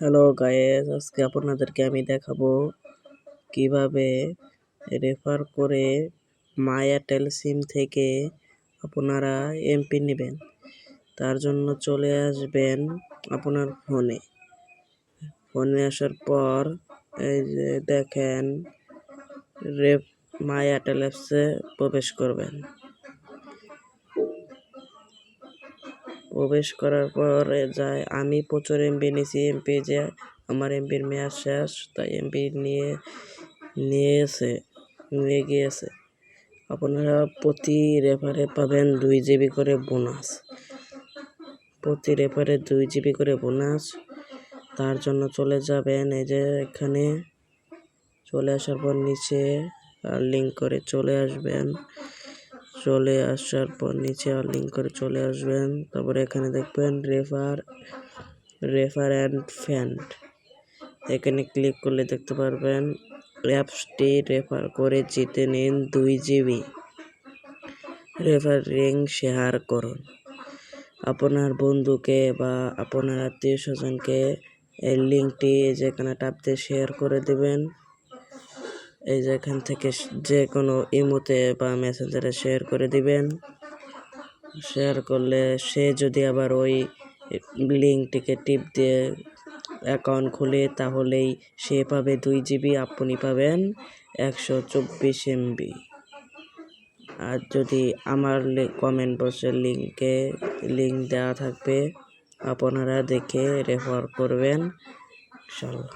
Hello guys, আজকে আপনাদেরকে আমি দেখাবো কীভাবে রেফার করে মায়াটেল সিম থেকে আপনারা এমপি নেবেন। তার জন্য চলে আসবেন আপনার ফোনে ফোনে আসার পর এই যে দেখেন রেফ মায়াটেল অ্যাপসে প্রবেশ করবেন। প্রবেশ করার পর যায়। আমি প্রচুর এমবি নিয়েছি। এমপি যে আমার এমপির মেয়াদ শেষ, তাই এমপি নিয়ে, নিয়েছে, নিয়ে গিয়েছে। আপনারা প্রতি রেফারে পাবেন দুই জিবি করে বোনাস প্রতি রেফারে দুই জিবি করে বোনাস তার জন্য চলে যাবেন এই যে এখানে। চলে আসার পর নিচে লিঙ্ক করে চলে আসবেন। চলে আসার পর নিচে আর লিঙ্ক করে চলে আসবেন। তারপরে এখানে দেখবেন রেফার রেফার অ্যান্ড ফ্যান্ড এখানে ক্লিক করলে দেখতে পারবেন, অ্যাপসটি রেফার করে জিতে নিন দুই জিবি রেফারিং শেয়ার করুন। আপনার বন্ধুকে বা আপনার আত্মীয় স্বজনকে এই লিঙ্কটি যেখানে টাপতে শেয়ার করে দেবেন। এই যে এখান থেকে যে কোনো ইমোতে বা মেসেঞ্জারে শেয়ার করে দিবেন। শেয়ার করলে সে যদি আবার ওই লিঙ্কটিকে টিপ দিয়ে অ্যাকাউন্ট খুলে, তাহলেই সে পাবে দুই জিবি, আপনি পাবেন একশো চব্বিশ এমবি। আর যদি আমার কমেন্ট বক্সের লিঙ্কে লিঙ্ক দেওয়া থাকবে, আপনারা দেখে রেফার করবেন, ইনশাল্লাহ।